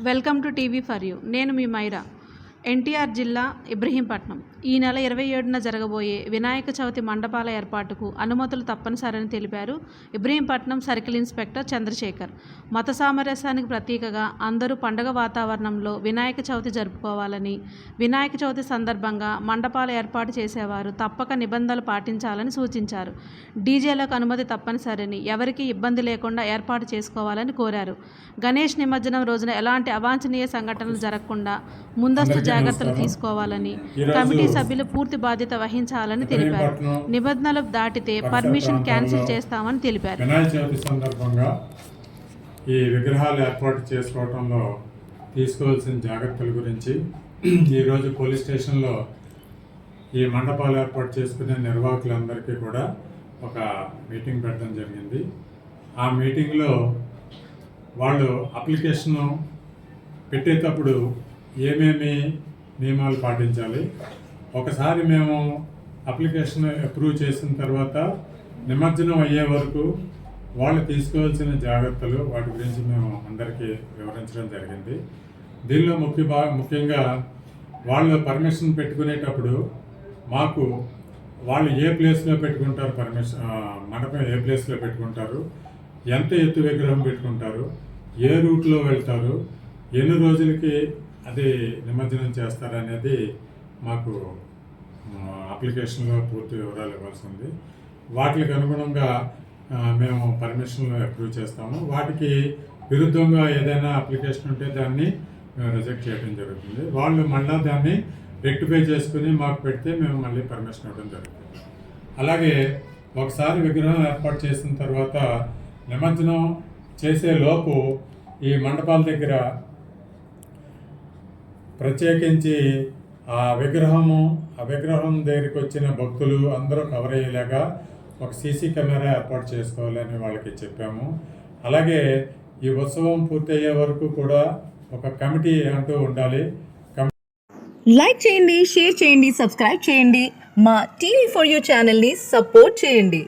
Welcome to TV for you. నేను మీ మైరా. ఎన్టీఆర్ జిల్లా ఇబ్రహీంపట్నం. ఈ నెల ఇరవై ఏడున జరగబోయే వినాయక చవితి మండపాల ఏర్పాటుకు అనుమతులు తప్పనిసరని తెలిపారు ఇబ్రహీంపట్నం సర్కిల్ ఇన్స్పెక్టర్ చంద్రశేఖర్. మత సామరస్యానికి ప్రతీకగా అందరూ పండగ వాతావరణంలో వినాయక చవితి జరుపుకోవాలని వినాయక చవితి సందర్భంగా మండపాలు ఏర్పాటు చేసేవారు తప్పక నిబంధనలు పాటించాలని సూచించారు. డీజేలకు అనుమతి తప్పనిసరని ఎవరికీ ఇబ్బంది లేకుండా ఏర్పాటు చేసుకోవాలని కోరారు. గణేష్ నిమజ్జనం రోజున ఎలాంటి అవాంఛనీయ సంఘటనలు జరగకుండా ముందస్తు జాగ్రత్తలు తీసుకోవాలని కమిటీ సభ్యులు పూర్తి బాధ్యత వహించాలని తెలిపారు. నిబంధనలు దాటితే పర్మిషన్ క్యాన్సిల్ చేస్తామని తెలిపారు. సందర్భంగా ఈ విగ్రహాలు ఏర్పాటు చేసుకోవడంలో తీసుకోవాల్సిన జాగ్రత్తల గురించి ఈరోజు పోలీస్ స్టేషన్లో ఈ మండపాలు ఏర్పాటు చేసుకునే నిర్వాహకులందరికీ కూడా ఒక మీటింగ్ పెట్టడం జరిగింది. ఆ మీటింగ్లో వాళ్ళు అప్లికేషను పెట్టేటప్పుడు ఏమేమి నియమాలు పాటించాలి? ఒకసారి మేము అప్లికేషన్ అప్రూవ్ చేసిన తర్వాత నిమజ్జనం అయ్యే వరకు వాళ్ళు తీసుకోవాల్సిన జాగ్రత్తలు వాటి గురించి మేము అందరికీ వివరించడం జరిగింది. దీనిలో ముఖ్య భా ముఖ్యంగా వాళ్ళు పర్మిషన్ పెట్టుకునేటప్పుడు మాకు వాళ్ళు ఏ ప్లేస్లో పెట్టుకుంటారు పర్మిషన్ మండపం ఏ ప్లేస్లో పెట్టుకుంటారు ఎంత ఎత్తు విగ్రహం పెట్టుకుంటారు ఏ రూట్లో వెళ్తారు ఎన్ని రోజులకి అది నిమజ్జనం చేస్తారనేది మాకు అప్లికేషన్లో పూర్తి వివరాలు ఇవ్వాల్సి ఉంది. వాటికి అనుగుణంగా మేము పర్మిషన్లు అప్రూవ్ చేస్తాము. వాటికి విరుద్ధంగా ఏదైనా అప్లికేషన్ ఉంటే దాన్ని మేము రిజెక్ట్ చేయడం జరుగుతుంది. వాళ్ళు మళ్ళీ దాన్ని రెక్టిఫై చేసుకుని మాకు పెడితే మేము మళ్ళీ పర్మిషన్ ఇవ్వడం జరుగుతుంది. అలాగే ఒకసారి విగ్రహం ఏర్పాటు చేసిన తర్వాత నిమజ్జనం చేసే లోపు ఈ మండపాల దగ్గర ప్రత్యేకించి ఆ విగ్రహము ఆ విగ్రహం దగ్గరికి వచ్చిన భక్తులు అందరూ కవర్ అయ్యేలాగా ఒక సీసీ కెమెరా ఏర్పాటు చేసుకోవాలని వాళ్ళకి చెప్పాము. అలాగే ఈ ఉత్సవం పూర్తయ్యే వరకు కూడా ఒక కమిటీ అంటూ ఉండాలి. లైక్ చేయండి షేర్ చేయండి సబ్స్క్రైబ్ చేయండి. మా టీవీ ఫర్ యూ ఛానల్ని సపోర్ట్ చేయండి.